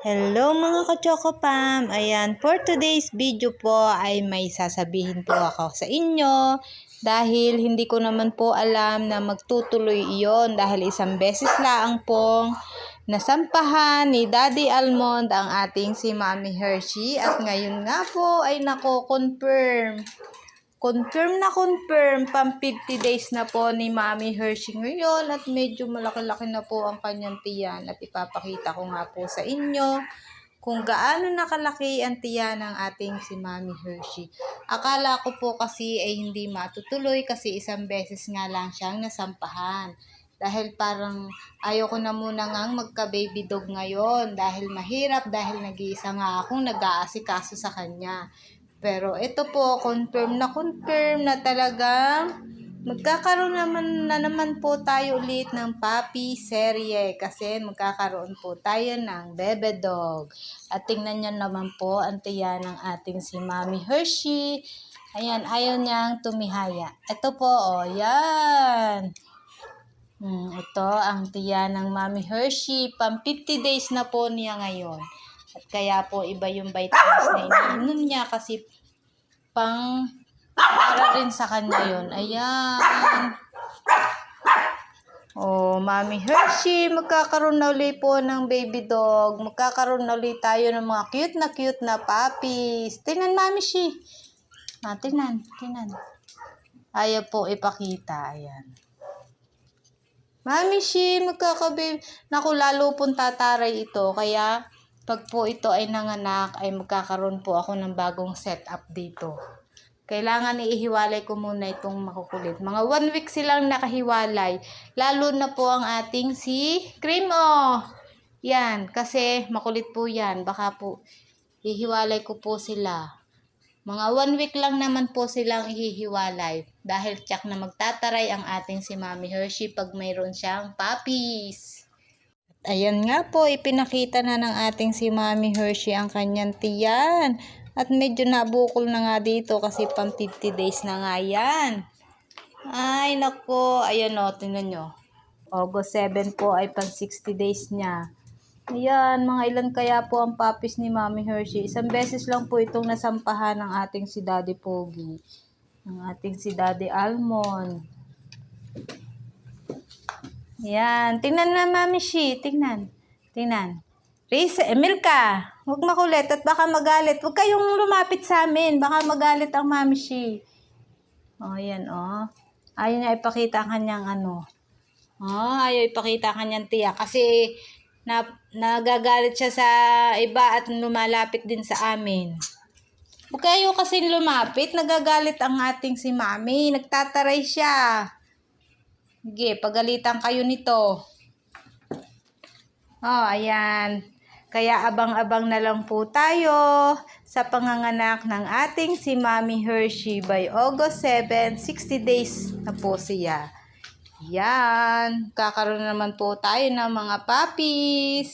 Hello mga ka-chocopam! Ayan, for today's video po ay may sasabihin po ako sa inyo dahil hindi ko naman po alam na magtutuloy iyon dahil isang beses lang pong nasampahan ni Daddy Almond ang ating si Mami Hershey at ngayon nga po ay nako-confirm. Confirm na confirm, pang 50 days na po ni Mami Hershey ngayon at medyo malaki-laki na po ang kanyang tiyan at ipapakita ko nga po sa inyo kung gaano nakalaki ang tiyan ng ating si Mami Hershey. Akala ko po kasi ay hindi matutuloy kasi isang beses nga lang siyang nasampahan. Dahil parang ayoko na muna ngang magka-baby dog ngayon dahil mahirap dahil nag-iisa nga akong nag-aasikaso sa kanya. Pero ito po, confirm na confirm na talagang magkakaroon naman na naman po tayo ulit ng puppy serye kasi magkakaroon po tayo ng bebe dog. At tingnan nyo naman po ang tiya ng ating si Mami Hershey. Ayan, ayaw niyang tumihaya. Ito po, oh, yan. Hmm, ito ang tiya ng Mami Hershey. Pang 50 days na po niya ngayon. At kaya po iba yung vitamins na iniinom niya kasi pang para rin sa kanya yun. Ayan. Oh, Mami Hershey, magkakaroon na ulit po ng baby dog. Magkakaroon na ulit tayo ng mga cute na cute na puppies. Tingnan, Mami Shi. Ah, tingnan, tingnan. Ayaw po ipakita. Ayan. Mami Shi, magkakababe. Naku, lalo pong tataray ito. Kaya, pag po ito ay nanganak, ay magkakaroon po ako ng bagong setup dito. Kailangan iihiwalay ko muna itong makukulit. Mga one week silang nakahiwalay. Lalo na po ang ating si Cremo. Yan, kasi makulit po yan. Baka po, ihiwalay ko po sila. Mga one week lang naman po silang ihihiwalay. Dahil tsak na magtataray ang ating si Mami Hershey pag mayroon siyang puppies. Ayan nga po, ipinakita na ng ating si Mami Hershey ang kanyang tiyan. At medyo nabukol na nga dito kasi pang 50 days na nga yan. Ay, nako. Ayan o, tingnan nyo. August 7 po ay pang 60 days niya. Ayan, mga ilan kaya po ang puppies ni Mami Hershey. Isang beses lang po itong nasampahan ng ating si Daddy Pogi. Ng ating si Daddy Almond. Yan. Tingnan na, Mami Shi. Tingnan. Tingnan. Riz, Emilka, huwag makulit at baka magalit. Huwag kayong lumapit sa amin. Baka magalit ang Mami Shi. O, oh, yan. Oh. Ayaw niya ipakita ang kanyang ano. Oh, ayaw ipakita ang kanyang tiya. Kasi, na, nagagalit siya sa iba at lumalapit din sa amin. Huwag kayo kasi lumapit. Nagagalit ang ating si Mami. Nagtataray siya. Sige, pagalitan kayo nito. Oh, ayan. Kaya abang-abang na lang po tayo sa panganganak ng ating si Mami Hershey by August 7, 60 days na po siya. Yan. Kakaroon naman po tayo ng mga puppies.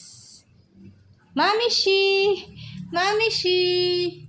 Mami Shi! Mami Shi!